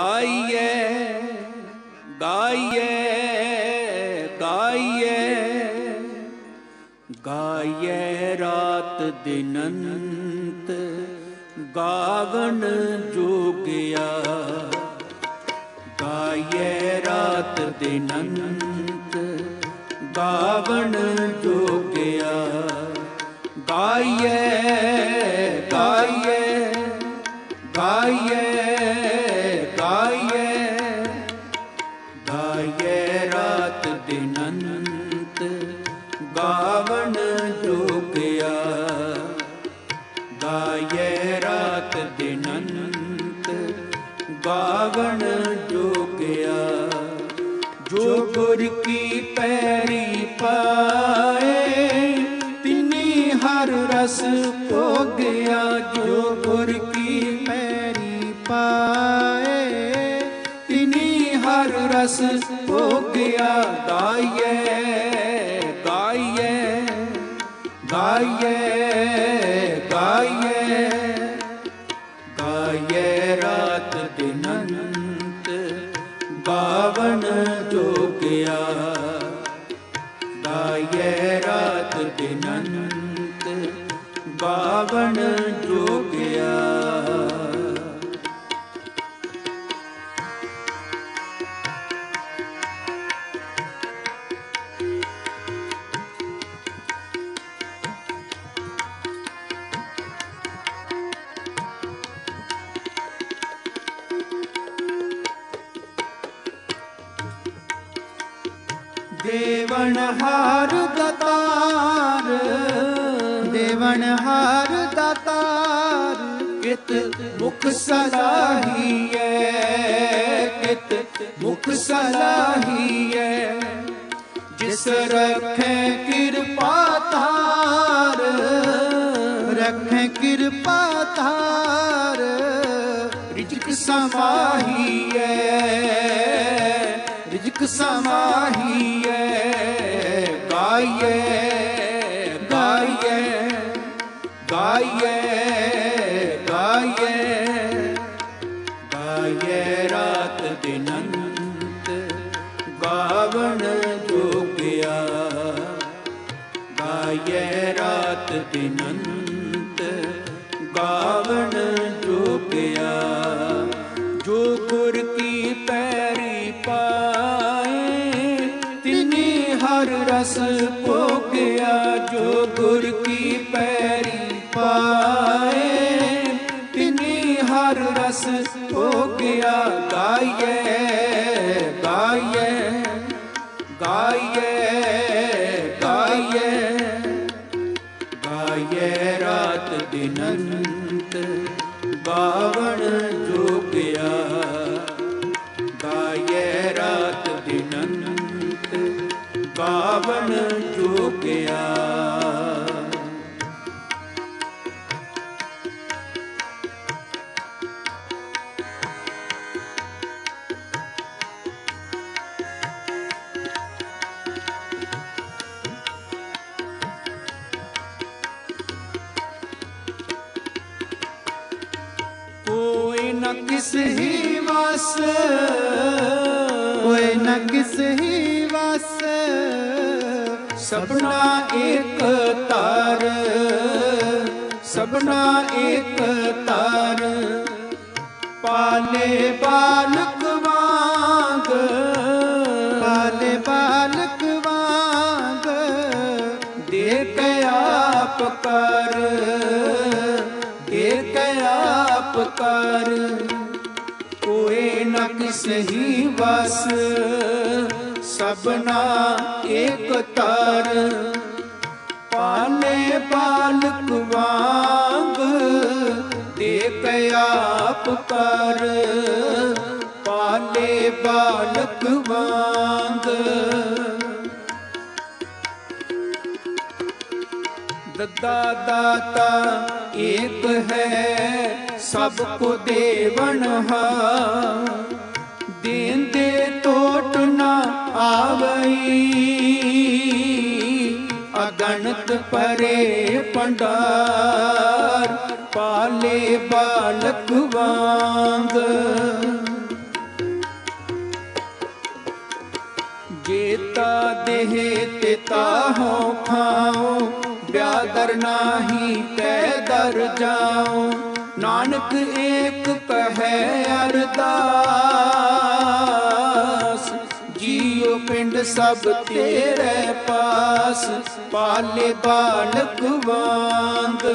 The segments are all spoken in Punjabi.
ਗਾਈਏ ਗਾਈਏ ਗਾਈਏ ਗਾਈਏ ਰਾਤ ਦਿਨੰਤ ਗਾਵਣ ਜੋਗਿਆ। ਗਾਈਏ ਰਾਤ ਦਿਨੰਤ ਗਾਵਨ ਜੋਗਿਆ। ਗਾਈਏ ਗਾਈਏ ਦਿਨੰਤ ਗਾਵਣ ਜੋਗਿਆ, ਜੋ ਗੁਰ ਕੀ ਪੈਰੀ ਪਾਏ, ਤਿਨੀ ਹਰ ਰਸ ਭੋਗਿਆ, ਜੋ ਗੁਰ ਕੀ ਪੈਰੀ ਪਾਏ, ਤਿਨੀ ਹਰ ਰਸ ਭੋਗਿਆ ਗਾਈਏ ਗਾਈਏ ਗਾਈਏ ਗਾਈਏ ਦੇਵਨ ਹਾਰ ਦਾਤਾਰ ਕਿਤ ਮੁਖ ਸਲਾਹੀਐ, ਕਿਤ ਮੁਖ ਸਲਾਹੀਐ। ਜਿਸ ਰਖੈ ਕਿਰਪਾ ਧਾਰ, ਰੱਖੇ ਕਿਰਪਾ ਧਾਰ, ਰਿਜਕ ਸਮਾਹੀਐ ਰਿਜਕ ਸਮਾਹੀਐ ਗਾਈਏ ਗਾਈਏ ਗਾਈਏ ਗਾਈਏ ਰਾਤ ਦਿਨੰਤ ਗਾਵਣ ਜੋਗਿਆ। ਗਾਈਏ ਰਾਤ ਦਿਨੰਤ ਗਾਵਣ ਜੋਗਿਆ। ਜੋ ਗੁਰ ਕੀ ਪੈਰੀ ਪਾਏ, ਤਿਨੀ ਹਰ ਰਸ ਦਿਨੰਤ ਗਾਵਣ ਜੋਗਿਆ। ਗਾਈਏ ਰਾਤ ਦਿਨੰਤ ਗਾਵਣ ਜੋਗਿਆ। ਕੋਈ ਨ ਕਿਸ ਵਸ, ਸਭਨਾ ਇੱਕ ਤਾਰ, ਸਭਨਾ ਇੱਕ ਤਾਰ। ਪਾਲੇ ਬਾਲਕ ਵਾਂਗ, ਪਾਲੇ ਬਾਲਕ ਵਾਂਗ, ਦੇਖ ਆਪ ਕਰ, ਦੇਖ ਆਪ ਕਰ। ਨ ਕਿਸ ਹੀ ਵਸ। ਸਭਨਾ ਏਕ ਤਰ। ਪਾਲੇ ਬਾਲਕ ਵਾਂਗ ਦੇਖ ਆਪ ਕਰ। ਪਾਲੇ ਬਾਲਕ ਵਾਂਗ। ਦਦਾ ਦਾਤਾ ਏਕ ਹੈ, ਸਭ ਕੋ ਦੇਵਨ ਹਾ। ਦੇਂਦੇ ਟੋਟ ਨਾ ਆਵਈ, ਅਗਣਤ ਪਰੇ ਪੰਡਾਰ ਪਾਲੇ ਬਾਲਕ ਵਾਂਗ। ਜੇਤਾ ਦੇਹ ਤਿਤਾ ਹੋ ਖਾਓ, ਬਿਆਦਰ ਨਾਹੀ ਤੈ ਦਰ ਜਾਓ। ਨਾਨਕ ਏਕ ਕਹੈ ਅਰਦਾਸ ਪਿੰਡ ਸਭ ਤੇਰੇ ਪਾਸ, ਪਾਲੇ ਬਾਲਕ ਵਾਂਗ।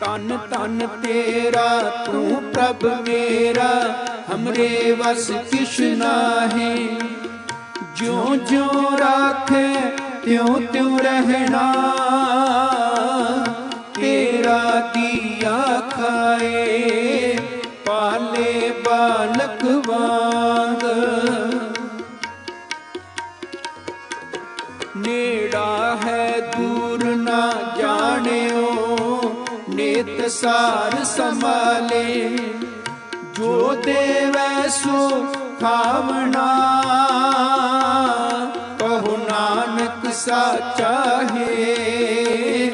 ਤਨ ਤਨ ਤੇਰਾ, ਤੂੰ ਪ੍ਰਭ ਮੇਰਾ, ਹਮਰੇ ਵਸ ਕਿਛ ਨਾਹੀ। ਜਿਉ ਜਿਉ ਰਾਖੇ ਤਿਉ ਤਿਉ ਰਹਿਣਾ। ਸਾਰ ਸੰਭਾਲੇ, ਜੋ ਦੇਵੈ ਸੋ ਖਾਵਣਾ। ਕਹੋ ਨਾਨਕ ਸਾਚਾ ਹੈ,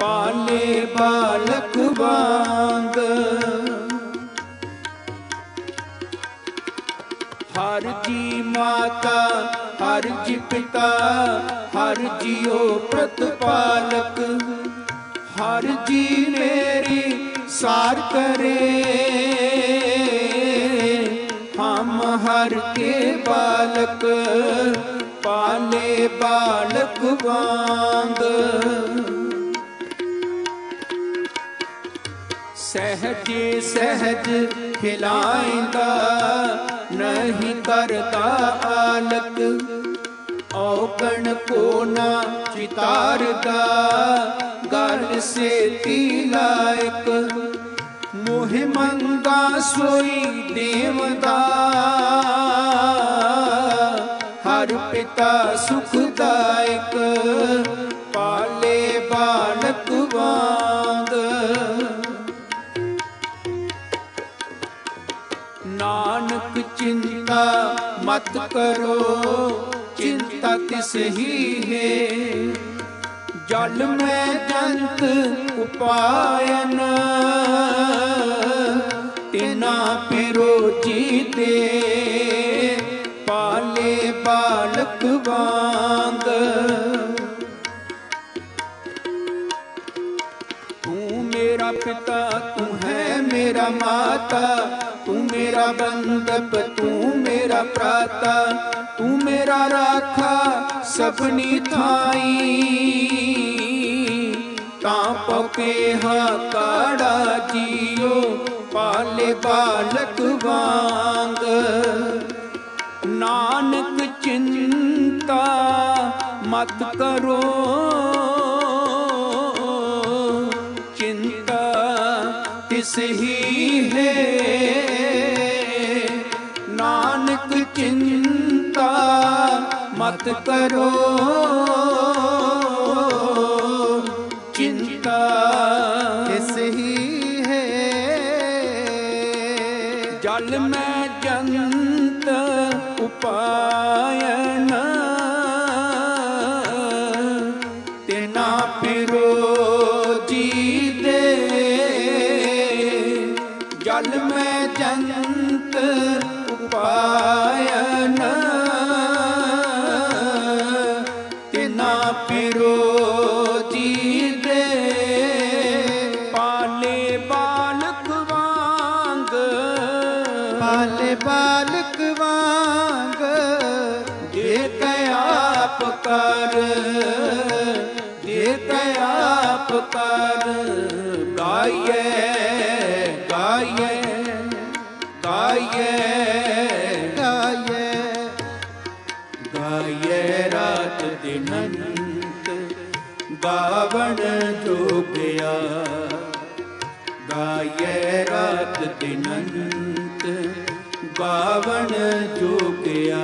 ਪਾਲੇ ਬਾਲਕ ਬਾਂਗ ਹਰ ਜੀ ਮਾਤਾ, ਹਰ ਜੀ ਪਿਤਾ, ਹਰ ਜੀਓ ਪ੍ਰਤਪਾਲਕ। ਹਰ ਜੀ ਮੇਰੀ ਸਾਰ ਕਰੇ। ਹਮ ਹਰ ਕੇ ਬਾਲਕ, ਪਾਲੇ ਬਾਲਕ ਵਾਂਗ। ਸਹਜੇ ਸਹਜ ਖਿਲਾਇਂਦਾ, ਨਹੀਂ ਕਰਦਾ ਆਲਕ। ਔਕਣ ਕੋ ਨਾ ਚਿਤਾਰਦਾ ਗੱਲ ਸੇਤੀ ਲਾਇਕ ਮੋਹ ਮੰਗਾ ਸੋਈ ਦੇਵਦਾ ਹਰ ਪਿਤਾ ਚਿੰਤਾ ਹੈ। ਜਲ ਮੈਂ ਜੰਤ ਉਪਾਇਨ, ਤਿਨਾ ਪਿਰੋ ਜੀਤੇ, ਪਾਲੇ ਬਾਲਕ ਵਾਂਗ। ਤੂੰ ਮੇਰਾ ਪਿਤਾ, ਤੂੰ ਹੈ ਮੇਰਾ ਮਾਤਾ, ਤੂੰ ਮੇਰਾ ਬੰਦਪ ਤੂੰ ਮੇਰਾ ਪ੍ਰਾਤਾ ਤੂੰ ਰਾਖਾ ਸਭਨੀ ਥਾਈ। ਤਾਂ ਪਕੇ ਹਾ ਕਾੜਾ ਜੀਓ ਪਾਲੇ ਬਾਲਕ ਵਾਂਗ। ਨਾਨਕ ਚਿੰਤਾ ਮਤ ਕਰੋ। ਚਿੰਤਾ ਤਿਸ ਹੀ ਹੈ। ਮਤ ਕਰੋ। ਜੋਗਿਆ ਗਾਈਏ ਰਾਤ ਦਿਨ ਅੰਤ ਗਾਵਣ ਜੋਗਿਆ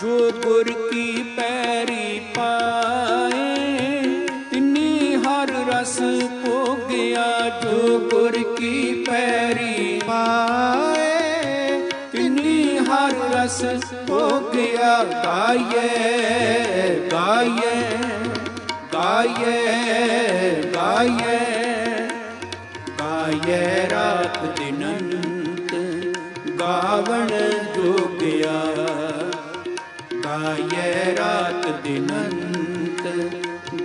ਜੋ ਗੁਰ ਕੀ ਪੈਰੀ ਪਾਏ, ਤਿਨੀ ਹਰ ਰਸ ਭੋਗਿਆ। ਜੋ ਗੁਰ ਕੀ ਪੈਰੀ ਪਾਏ, ਤਿਨੀ ਹਰ ਰਸ ਹੋ ਗਿਆ ਗਾਏ ਗਾਈਏ ਗਾਈਏ ਗਾਈਏ ਰਾਤ ਦਿਨੰਤ ਗਾਵਣ ਜੋਗਿਆ। ਗਾਏ ਰਾਤ ਦਿਨੰਤ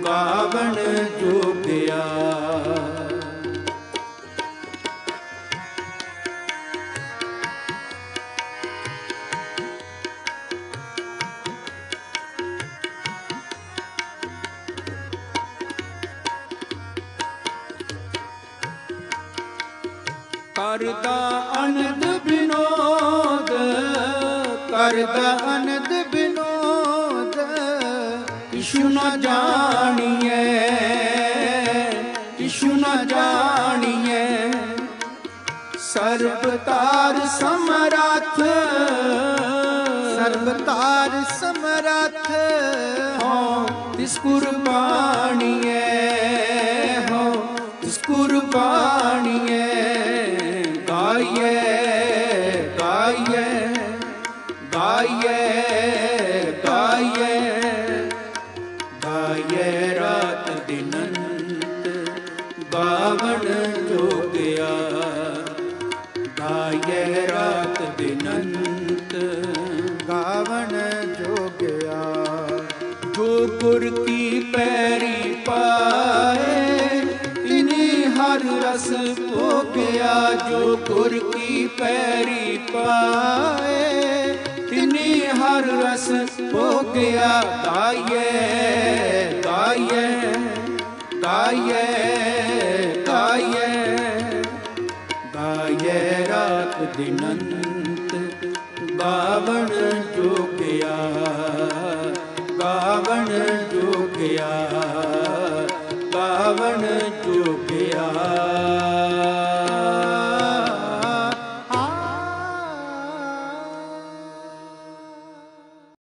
ਗਾਵਣ ਜੋਗਿਆ। ਅਨੰਦ ਬਿਨੋਦ, ਕਿਛੁ ਨ ਜਾਣੀਐ, ਕਿਛੁ ਨ ਜਾਣੀਐ। ਸਰਬ ਤਾਰ ਸਮਰੱਥ, ਸਰਬਤਾਰ ਸਮਰੱਥ, ਹੋ ਤਿਸ ਕੁਰਬਾਨੀਐ, ਹੋ ਤਿਸ ਕੁਰਬਾਨੀਐ। ਗੁਰ ਕੀ ਪੈਰੀ ਪਾਏ ਤਿਨੀ ਹਰ ਰਸ ਭੋਗਿਆ ਜੋ ਗੁਰ ਕੀ ਪੈਰੀ ਪਾਏ ਤਿਨੀ ਹਰ ਰਸ ਭੋਗਿਆ, ਗਾਈਏ ਗਾਈਏ ਗਾਈਏ ਗਾਈਏ ਗਾਏ ਰਾਤ ਦਿਨੰਤ ਗਾਵਣ ਜੋਗਿਆ।